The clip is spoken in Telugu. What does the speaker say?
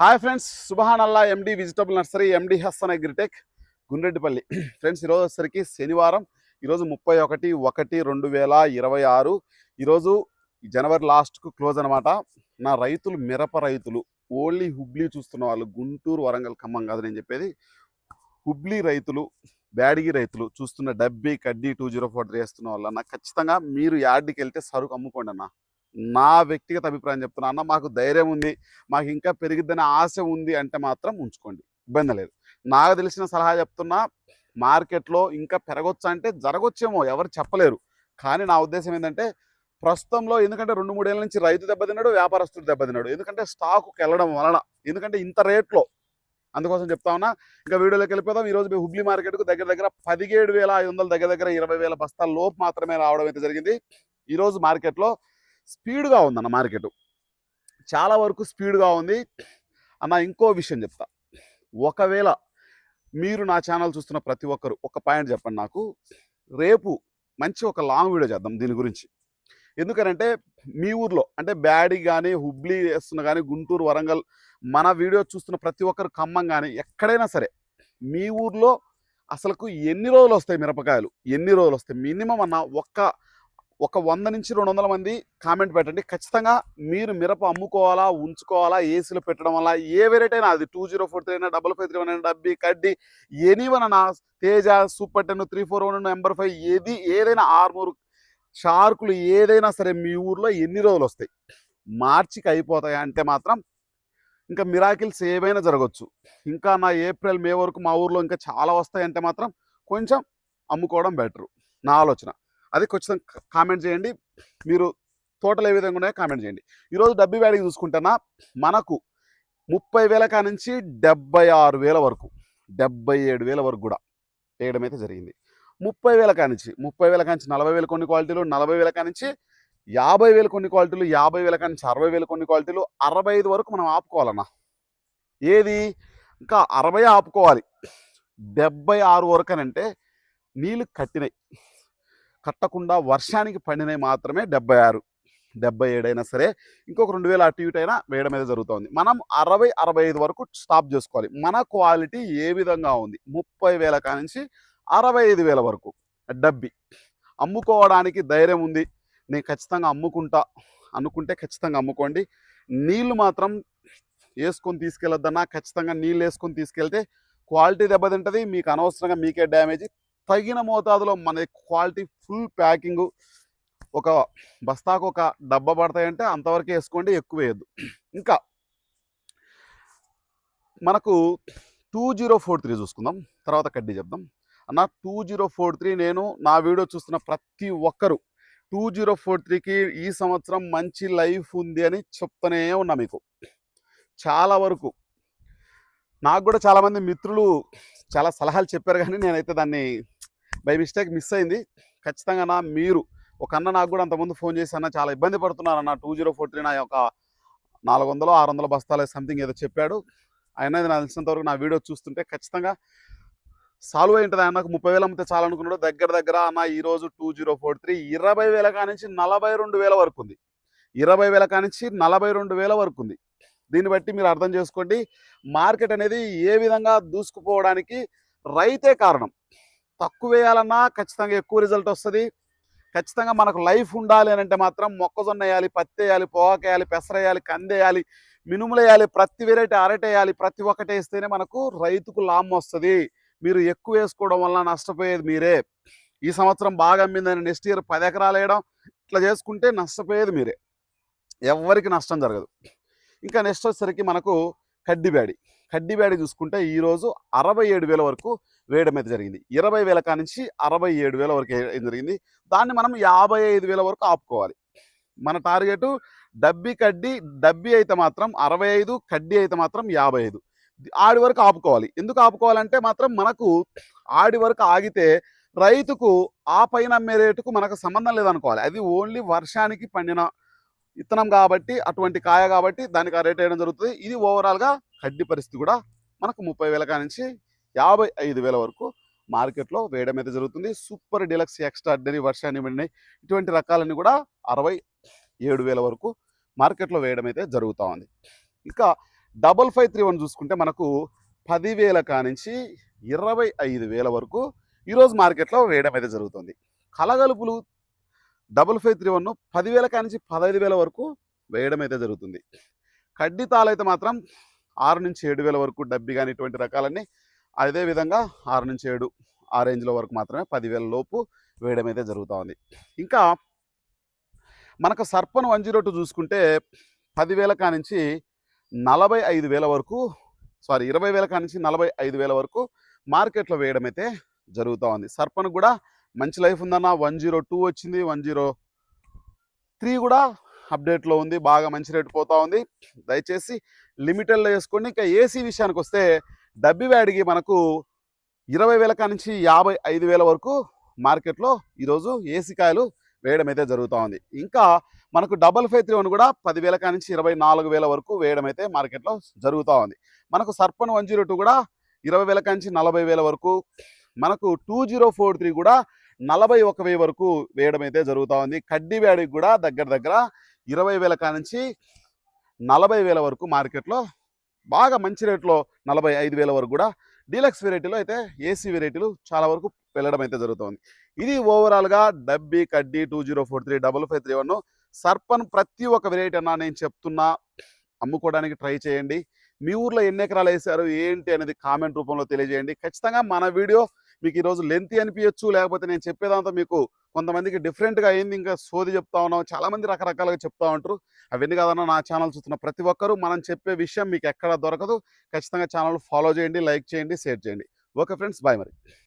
Hi friends Subhan Allah MD vegetable nursery MD Hassan agritech Gundreddipalli. Friends ఈరోజు వచ్చరికి శనివారం ఈరోజు ముప్పై ఒకటి ఒకటి రెండు వేల ఇరవై ఆరు. ఈరోజు జనవరి లాస్ట్కు క్లోజ్ అనమాట నా రైతులు మిరప రైతులు ఓన్లీ హుబ్లీ చూస్తున్న వాళ్ళు గుంటూరు వరంగల్ ఖమ్మం కాదు నేను చెప్పేది. హుబ్లీ రైతులు బ్యాడిగి రైతులు చూస్తున్న డబ్బీ కడ్డీ టూ జీరో ఫోర్ త్రీ వేస్తున్న వాళ్ళ నాకు ఖచ్చితంగా మీరు యార్డ్కి వెళ్తే సరుకు అమ్ముకోండి అన్న. నా వ్యక్తిగత అభిప్రాయం చెప్తున్నా అన్న మాకు ధైర్యం ఉంది మాకు ఇంకా పెరిగిద్దనే ఆశ ఉంది అంటే మాత్రం ఉంచుకోండి ఇబ్బంది లేదు. నాకు తెలిసిన సలహా చెప్తున్నా మార్కెట్లో ఇంకా పెరగొచ్చు అంటే జరగొచ్చేమో ఎవరు చెప్పలేరు. కానీ నా ఉద్దేశం ఏంటంటే ప్రస్తుతంలో ఎందుకంటే రెండు మూడేళ్ళ నుంచి రైతు దెబ్బతిన్నాడు వ్యాపారస్తుడు దెబ్బతిన్నాడు. ఎందుకంటే స్టాకుకి వెళ్ళడం వలన ఎందుకంటే ఇంత రేట్లో. అందుకోసం చెప్తా ఉన్నా ఇంకా వీడియోలోకి వెళ్ళిపోదాం. ఈరోజు మీ హుబ్లీ మార్కెట్కు దగ్గర దగ్గర పదిహేడు వేల ఐదు వందల దగ్గర దగ్గర ఇరవై వేల బస్తాల లోపు మాత్రమే రావడం అయితే జరిగింది. ఈరోజు మార్కెట్లో స్పీడ్గా ఉందన్న మార్కెట్. చాలా వరకు స్పీడ్గా ఉంది. అన్న ఇంకో విషయం చెప్తా. ఒకవేళ మీరు నా ఛానల్ చూస్తున్న ప్రతి ఒక్కరు ఒక పాయింట్ చెప్పండి నాకు. రేపు మంచి ఒక లాంగ్ వీడియో చేద్దాం దీని గురించి. ఎందుకనంటే మీ ఊర్లో అంటే బ్యాడి కానీ హుబ్లీ వేస్తున్న కానీ గుంటూరు వరంగల్ మన వీడియో చూస్తున్న ప్రతి ఒక్కరు ఖమ్మం కానీ ఎక్కడైనా సరే మీ ఊర్లో అసలుకు ఎన్ని రోజులు వస్తాయి మిరపకాయలు? ఎన్ని రోజులు వస్తాయి? మినిమం అన్న ఒక్క ఒక వంద నుంచి రెండు వందల మంది కామెంట్ పెట్టండి. ఖచ్చితంగా మీరు మిరప అమ్ముకోవాలా ఉంచుకోవాలా ఏసీలో పెట్టడం వల్ల ఏ వెరైటీ అయినా అది టూ జీరో ఫోర్ త్రీ అయినా డబల్ ఫైవ్ త్రీ వన్ అయినా డబ్బి కడ్డీ ఎనీవన్ అన్న Teja super ten three four one number five ఏది ఏదైనా ఆర్మూరు షార్కులు ఏదైనా సరే మీ ఊర్లో ఎన్ని రోజులు వస్తాయి? మార్చికి అయిపోతాయి అంటే మాత్రం ఇంకా మిరాకిల్స్ ఏమైనా జరగవచ్చు ఇంకా నా ఏప్రిల్ మే వరకు మా ఊర్లో ఇంకా చాలా వస్తాయి అంటే మాత్రం కొంచెం అమ్ముకోవడం బెటరు నా ఆలోచన. అది ఖచ్చితంగా కామెంట్ చేయండి. మీరు తోటలు ఏ విధంగా ఉన్నాయో కామెంట్ చేయండి. ఈరోజు డబ్బి వ్యాడికి చూసుకుంటున్నా మనకు ముప్పై వేల కా నుంచి డెబ్బై ఆరు వేల వరకు డెబ్బై ఏడు వేల వరకు కూడా వేయడం అయితే జరిగింది. ముప్పై వేల కానించి ముప్పై వేల కానించి నలభై వేల కొన్ని క్వాలిటీలు నలభై వేల కానించి యాభై వేల కొన్ని క్వాలిటీలు యాభై వేల కానించి అరవై వేల కొన్ని క్వాలిటీలు అరవై ఐదు వరకు మనం ఆపుకోవాలన్నా. ఏది? ఇంకా అరవై ఆపుకోవాలి. డెబ్బై ఆరు వరకు అని అంటే నీళ్ళు కట్టినాయి. కట్టకుండా వర్షానికి పండినవి మాత్రమే డెబ్బై ఆరు డెబ్బై ఏడైనా సరే ఇంకొక రెండు వేల అటు ఇటు అయినా వేయడం అయితే జరుగుతుంది. మనం అరవై అరవై ఐదు వరకు స్టాప్ చేసుకోవాలి. మన క్వాలిటీ ఏ విధంగా ఉంది? ముప్పై వేల కానించి అరవై ఐదు వేల వరకు డబ్బి. అమ్ముకోవడానికి ధైర్యం ఉంది. నేను ఖచ్చితంగా అమ్ముకుంటా అనుకుంటే ఖచ్చితంగా అమ్ముకోండి. నీళ్ళు మాత్రం వేసుకొని తీసుకెళ్ళొద్దన్నా ఖచ్చితంగా నీళ్ళు వేసుకొని తీసుకెళ్తే క్వాలిటీ దెబ్బతింటుంది. మీకు అనవసరంగా మీకే డ్యామేజ్. తగిన మోతాదులో మన క్వాలిటీ ఫుల్ ప్యాకింగ్ ఒక బస్తాకు ఒక డబ్బా పడతాయంటే అంతవరకు వేసుకోండి ఎక్కువ వేయద్దు. ఇంకా మనకు టూ జీరో ఫోర్ త్రీ చూసుకుందాం తర్వాత కడ్డీ చెప్దాం. అన్న టూ జీరో ఫోర్ త్రీ నేను నా వీడియో చూస్తున్న ప్రతి ఒక్కరు టూ జీరో ఫోర్ త్రీకి ఈ సంవత్సరం మంచి లైఫ్ ఉంది అని చెప్తూనే ఉన్నా మీకు. చాలా వరకు నాకు కూడా చాలామంది మిత్రులు చాలా సలహాలు చెప్పారు కానీ నేనైతే దాన్ని బై మిస్టేక్ మిస్ అయింది. ఖచ్చితంగా నా మీరు ఒక అన్న నాకు కూడా అంతకుముందు ఫోన్ చేసి అన్న చాలా ఇబ్బంది పడుతున్నాను అన్న. టూ జీరో ఫోర్ త్రీ నా యొక్క నాలుగు వందలు ఆరు వందల బస్తాలు సంథింగ్ ఏదో చెప్పాడు. ఆయన నాకు తెలిసినంత వరకు నా వీడియో చూస్తుంటే ఖచ్చితంగా సాల్వ్ అయి ఉంటుంది ఆయనకు ముప్పై వేలు అమ్మితే చాలా అనుకున్నాడు దగ్గర దగ్గర అన్న ఈరోజు టూ జీరో ఫోర్ త్రీ ఇరవై వేల కానించి నలభై రెండు వేల వరకు ఉంది. ఇరవై వేల కానించి నలభై రెండు వేల వరకు ఉంది. దీన్ని బట్టి మీరు అర్థం చేసుకోండి. మార్కెట్ అనేది ఏ విధంగా దూసుకుపోవడానికి రైతే కారణం. తక్కువ వేయాలన్నా ఖచ్చితంగా ఎక్కువ రిజల్ట్ వస్తుంది. ఖచ్చితంగా మనకు లైఫ్ ఉండాలి అని అంటే మాత్రం మొక్కజొన్న వేయాలి పత్తి వేయాలి పొగాకు వేయాలి పెసర వేయాలి కందేయాలి మినుములు వేయాలి ప్రతి వెరైటీ అరటి వేయాలి ప్రతి ఒక్కటి వేస్తేనే మనకు రైతుకు లాభం వస్తుంది. మీరు ఎక్కువ వేసుకోవడం వల్ల నష్టపోయేది మీరే. ఈ సంవత్సరం బాగా అమ్మిందని నెక్స్ట్ ఇయర్ పది ఎకరాలు వేయడం ఇట్లా చేసుకుంటే నష్టపోయేది మీరే. ఎవరికి నష్టం జరగదు. ఇంకా నెక్స్ట్ వచ్చేసరికి మనకు కడ్డి బ్యాడి చూసుకుంటే ఈరోజు అరవై ఏడు వేల వరకు వేయడం అయితే జరిగింది. ఇరవై వేల కానించి అరవై ఏడు వేల వరకు జరిగింది. దాన్ని మనం యాభై ఐదు వేల వరకు ఆపుకోవాలి. మన టార్గెట్ డబ్బి కడ్డీ డబ్బి అయితే మాత్రం అరవై ఐదు కడ్డీ అయితే మాత్రం యాభై ఐదు. ఆడి వరకు ఆపుకోవాలి. ఎందుకు ఆపుకోవాలంటే మాత్రం మనకు ఆడి వరకు ఆగితే రైతుకు ఆ పైన అమ్మే రేటుకు మనకు సంబంధం లేదనుకోవాలి. అది ఓన్లీ వర్షానికి పండిన విత్తనం కాబట్టి అటువంటి కాయ కాబట్టి దానికి ఆ రేట్ వేయడం జరుగుతుంది. ఇది ఓవరాల్గా కడ్డి పరిస్థితి కూడా మనకు ముప్పై వేల నుంచి యాభై ఐదు వేల వరకు మార్కెట్లో వేయడం అయితే జరుగుతుంది. సూపర్ డిలక్స్ ఎక్స్ట్రాడినరీ వర్షాన్ని పడినాయి ఇటువంటి రకాలన్నీ కూడా అరవై ఏడు వేల వరకు మార్కెట్లో వేయడం అయితే జరుగుతూ ఉంది. ఇంకా డబల్ ఫైవ్ త్రీ వన్ చూసుకుంటే మనకు పదివేల కానించి ఇరవై ఐదు వేల వరకు ఈరోజు మార్కెట్లో వేయడం అయితే జరుగుతుంది. కలగలుపులు డబల్ ఫైవ్ త్రీ వన్ పదివేల కానించి పదహైదు వేల వరకు వేయడం అయితే జరుగుతుంది. కడ్డీ తాళైతే మాత్రం ఆరు నుంచి ఏడు వేల వరకు డబ్బి కానీ ఇటువంటి రకాలన్నీ అదే విధంగా ఆరు నుంచి ఏడు ఆ రేంజ్లో వరకు మాత్రమే పదివేల లోపు వేయడం అయితే జరుగుతూ ఉంది. ఇంకా మనకు సర్పన్ వన్ జీరో టూ చూసుకుంటే పదివేల కానించి నలభై ఐదు వేల వరకు సారీ ఇరవై వేల కానించి నలభై ఐదు వేల వరకు మార్కెట్లో వేయడం అయితే జరుగుతూ ఉంది. సర్పన్ కూడా మంచి లైఫ్ ఉందన్న వన్ జీరో టూ వచ్చింది వన్ జీరో త్రీ కూడా అప్డేట్లో ఉంది బాగా మంచి రేటు పోతూ ఉంది. దయచేసి లిమిటెడ్లో వేసుకోండి ఇంకా ఏసీ విషయానికి వస్తే డబ్బి వ్యాడికి మనకు ఇరవై వేల నుంచి యాభై ఐదు వేల వరకు మార్కెట్లో ఈరోజు ఏసీ కాయలు వేయడం అయితే జరుగుతూ ఉంది. ఇంకా మనకు డబల్ ఫైవ్ త్రీ వన్ కూడా పదివేల కానించి ఇరవై నాలుగు వేల వరకు వేయడం అయితే మార్కెట్లో జరుగుతూ ఉంది. మనకు సర్పన్ వన్ జీరో టూ కూడా ఇరవై వేల కానించి నలభై వేల వరకు మనకు టూ జీరో ఫోర్ త్రీ కూడా నలభై ఒక వెయ్యి వరకు వేయడం అయితే జరుగుతూ ఉంది. కడ్డీ వేడికి కూడా దగ్గర దగ్గర ఇరవై వేల కానుంచి నలభై వేల వరకు మార్కెట్లో బాగా మంచి రేట్లో నలభై ఐదు వేల వరకు కూడా డీలక్స్ వెరైటీలో అయితే ఏసీ వెరైటీలు చాలా వరకు వెళ్ళడం అయితే జరుగుతుంది. ఇది ఓవరాల్గా డబ్బీ కడ్డీ two zero four three double five three one సర్పన్ ప్రతి ఒక్క వెరైటీ అన్నా నేను చెప్తున్నా అమ్ముకోవడానికి ట్రై చేయండి. మీ ఊర్లో ఎన్ని ఎకరాలు వేసారు ఏంటి అనేది కామెంట్ రూపంలో తెలియజేయండి. ఖచ్చితంగా మన వీడియో మీకు ఈరోజు లెంతీ అనిపించచ్చు లేకపోతే నేను చెప్పేదాంతో మీకు కొంతమందికి డిఫరెంట్గా అయింది ఇంకా సోది చెప్తా ఉన్నాం. చాలామంది రకరకాలుగా చెప్తా ఉంటారు. అవన్నీ కాదన్నా నా ఛానల్ చూస్తున్న ప్రతి ఒక్కరూ మనం చెప్పే విషయం మీకు ఎక్కడ దొరకదు. ఖచ్చితంగా ఛానల్ ఫాలో చేయండి లైక్ చేయండి షేర్ చేయండి. ఓకే ఫ్రెండ్స్ బాయ్ మరి.